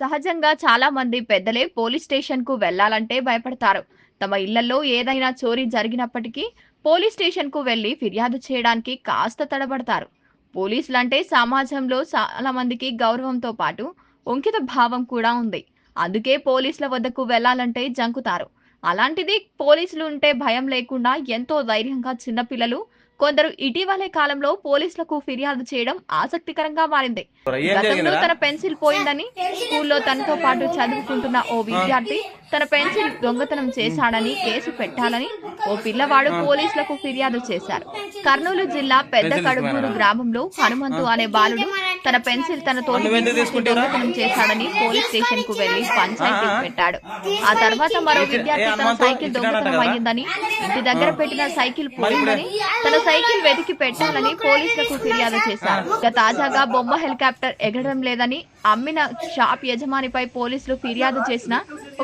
సహజంగా చాలా మంది పెద్దలే పోలీస్ స్టేషన్కు వెళ్ళాలంటే భయపడతారు. తమ ఇళ్ళలో ఏదైనా చోరీ జరిగినప్పటికీ పోలీస్ స్టేషన్కు వెళ్ళి ఫిర్యాదు చేయడానికి కాస్త తడబడతారు. పోలీసులంటే సమాజంలో చాలా మందికి గౌరవంతో పాటు ఒంకిత భావం కూడా ఉంది. అందుకే పోలీసుల వద్దకు వెళ్ళాలంటే జంకుతారు. అలాంటిది పోలీసులు ఉంటే భయం లేకుండా ఎంతో ధైర్యంగా చిన్నపిల్లలు కొందరు ఇటీవలే కాలంలో పోలీసులకు ఫిర్యాదు చేయడం ఆసక్తికరంగా మారింది. గతంలో తన పెన్సిల్ పోయిందని స్కూల్లో తనతో పాటు చదువుకుంటున్న ఓ విద్యార్థి తన పెన్సిల్ దొంగతనం చేశాడని కేసు పెట్టాలని ఓ పిల్లవాడు పోలీసులకు ఫిర్యాదు చేశారు. కర్నూలు జిల్లా పెద్ద కడుగూరు గ్రామంలో హనుమంతు అనే బాలుడు తన పెన్సిల్ తన తోటి దొంగతనం చేశాడని పోలీస్ స్టేషన్కు వెళ్ళి పంచాయతీ పెట్టాడు. ఆ తర్వాత మరో విద్యార్థి తన సైకిల్ దొంగతనం అయ్యిందని ఇంటి దగ్గర పెట్టిన సైకిల్ పోయిందని తన సైకిల్ వెతికి పెట్టాలని పోలీసులకు ఫిర్యాదు చేశారు. ఇక తాజాగా బొమ్మ హెలికాప్టర్ ఎగరడం లేదని అమ్మిన షాప్ యజమానిపై పోలీసులు ఫిర్యాదు చేసిన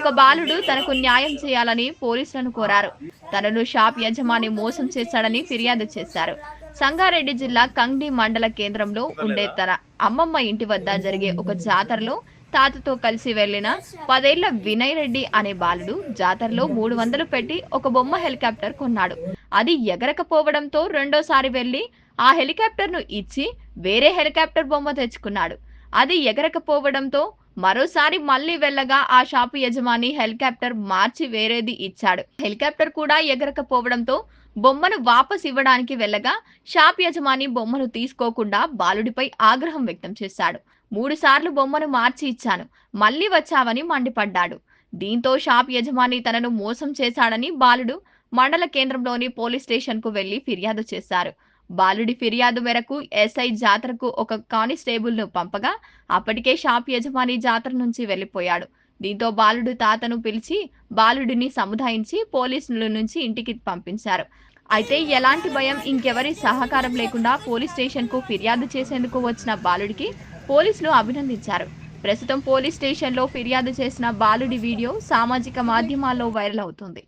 ఒక బాలుడు తనకు న్యాయం చేయాలని పోలీసులను కోరారు. తనను షాప్ యజమాని మోసం చేశాడని ఫిర్యాదు చేశారు. సంగారెడ్డి జిల్లా కంగ్డి మండల కేంద్రంలో ఉండే తన అమ్మమ్మ ఇంటి వద్ద జరిగే ఒక జాతరలో తాతతో కలిసి వెళ్ళిన పదేళ్ళ వినయ్ రెడ్డి అనే బాలుడు జాతరలో మూడు వందలు పెట్టి ఒక బొమ్మ హెలికాప్టర్ కొన్నాడు. అది ఎగరకపోవడంతో రెండోసారి వెళ్ళి ఆ హెలికాప్టర్ను ఇచ్చి వేరే హెలికాప్టర్ బొమ్మ తెచ్చుకున్నాడు. అది ఎగరకపోవడంతో మరోసారి మళ్ళీ వెళ్ళగా ఆ షాపు యజమాని హెలికాప్టర్ మార్చి వేరేది ఇచ్చాడు. హెలికాప్టర్ కూడా ఎగరకపోవడంతో బొమ్మను వాపస్ ఇవ్వడానికి వెళ్ళగా షాప్ యజమాని బొమ్మను తీసుకోకుండా బాలుడిపై ఆగ్రహం వ్యక్తం చేశాడు. మూడు సార్లు బొమ్మను మార్చి ఇచ్చాను. మళ్ళీ వచ్చావని మండిపడ్డాడు. దీంతో షాప్ యజమాని తనను మోసం చేశాడని బాలుడు మండల కేంద్రంలోని పోలీస్ స్టేషన్కు వెళ్ళి ఫిర్యాదు చేశారు. బాలుడి ఫిర్యాదు మేరకు ఎస్ఐ జాతరకు ఒక కానిస్టేబుల్ను పంపగా అప్పటికే షాప్ యజమాని జాతర నుంచి వెళ్ళిపోయాడు దీంతో బాలుడు తాతను పిలిచి బాలుడిని సముదాయించి పోలీసుల నుంచి ఇంటికి పంపించారు. అయితే ఎలాంటి భయం ఇంకెవరి సహకారం లేకుండా పోలీస్ స్టేషన్కు ఫిర్యాదు చేసేందుకు వచ్చిన బాలుడికి పోలీసులు అభినందించారు. ప్రస్తుతం పోలీస్ స్టేషన్లో ఫిర్యాదు చేసిన బాలుడి వీడియో సామాజిక మాధ్యమాల్లో వైరల్ అవుతుంది.